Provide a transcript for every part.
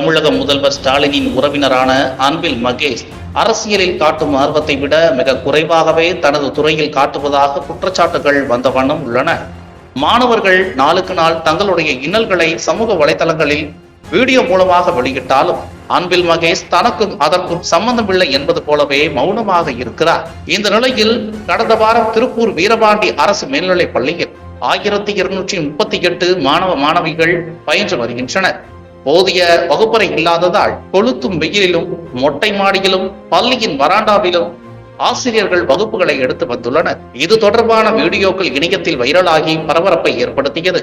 தமிழக முதல்வர் ஸ்டாலினின் உறவினரான அன்பில் மகேஷ் அரசியலில் காட்டும் ஆர்வத்தை விட மிக குறைவாகவே தனது துறையில் காட்டுவதாக குற்றச்சாட்டுகள் வந்த வண்ணம் உள்ளன. மாணவர்கள் நாளுக்கு நாள் தங்களுடைய இன்னல்களை சமூக வலைதளங்களில் வீடியோ மூலமாக வெளியிட்டாலும் அன்பில் மகேஷ் தனக்கும் அதற்கும் சம்பந்தமில்லை என்பது போலவே மௌனமாக இருக்கிறார். இந்த நிலையில் கடந்த வாரம் திருப்பூர் வீரபாண்டி அரசு மேல்நிலைப் பள்ளியில் ஆயிரத்தி இருநூற்றி முப்பத்தி எட்டு மாணவ மாணவிகள் பயின்று வருகின்றனர். போதிய வகுப்பறை இல்லாததால் கொளுத்தும் வெயிலிலும் மொட்டை மாடியிலும் பள்ளியின் வராண்டாவிலும் ஆசிரியர்கள் வகுப்புகளை எடுத்து வந்துள்ளனர். இது தொடர்பான வீடியோக்கள் இணையத்தில் வைரலாகி பரபரப்பை ஏற்படுத்தியது.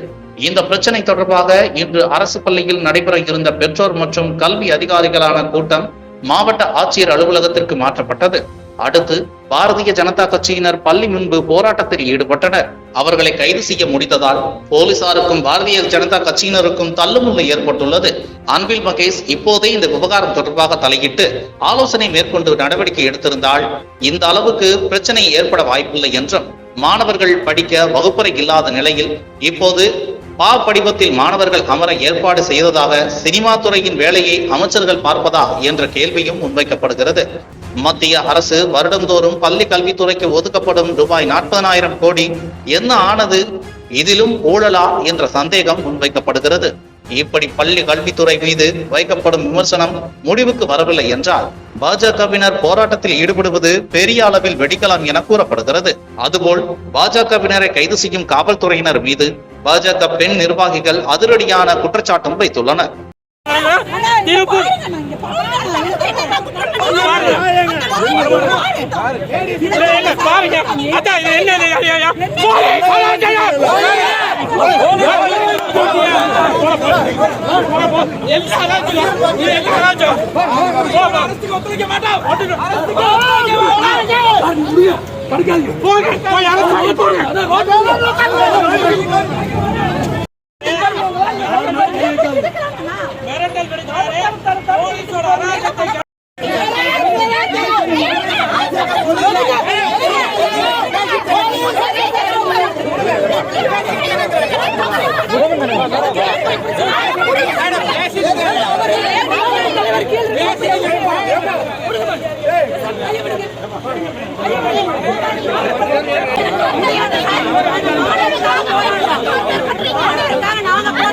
இந்த பிரச்சனை தொடர்பாக இன்று அரசு பள்ளியில் நடைபெற இருந்த பெற்றோர் மற்றும் கல்வி அதிகாரிகளான கூட்டம் மாவட்ட ஆட்சியர் அலுவலகத்திற்கு மாற்றப்பட்டது. அடுத்து பாரதிய ஜனதா கட்சியினர் பள்ளி முன்பு போராட்டத்தில் ஈடுபட்டனர். அவர்களை கைது செய்ய முடிந்ததால் போலீசாருக்கும் பாரதிய ஜனதா கட்சியினருக்கும் தள்ளுமுள்ளு ஏற்பட்டுள்ளது. அன்பில் மகேஷ் இப்போதே இந்த விவகாரம் தொடர்பாக தலையிட்டு ஆலோசனை மேற்கொண்டு நடவடிக்கை எடுத்திருந்தால் இந்த அளவுக்கு பிரச்சனை ஏற்பட வாய்ப்பில்லை என்றும் மாணவர்கள் படிக்க வகுப்பறை இல்லாத நிலையில் இப்போது பா படிவத்தில் மாணவர்கள் அமர ஏற்பாடு செய்ததாக சினிமா துறையின் வேலையை அமைச்சர்கள் பார்ப்பதா என்ற கேள்வியும் முன்வைக்கப்படுகிறது. மத்திய அரசு வருடந்தோறும் பள்ளி கல்வித்துறைக்கு ஒதுக்கப்படும் ரூபாய் நாற்பதனாயிரம் கோடி என்ன ஆனது இதிலும் ஊழலா என்ற சந்தேகம் முன்வைக்கப்படுகிறது இப்படி பள்ளி கல்வித்துறை மீது வைக்கப்படும் விமர்சனம் முடிவுக்கு வரவில்லை என்றால் பாஜகவினர் போராட்டத்தில் ஈடுபடுவது பெரிய அளவில் வெடிக்கலாம் என கூறப்படுகிறது அதுபோல் பாஜகவினரை கைது செய்யும் காவல்துறையினர் மீது பாஜக பெண் நிர்வாகிகள் அதிரடியான குற்றச்சாட்டும் வைத்துள்ளனர் பாருங்க அதான் இது என்ன கீழே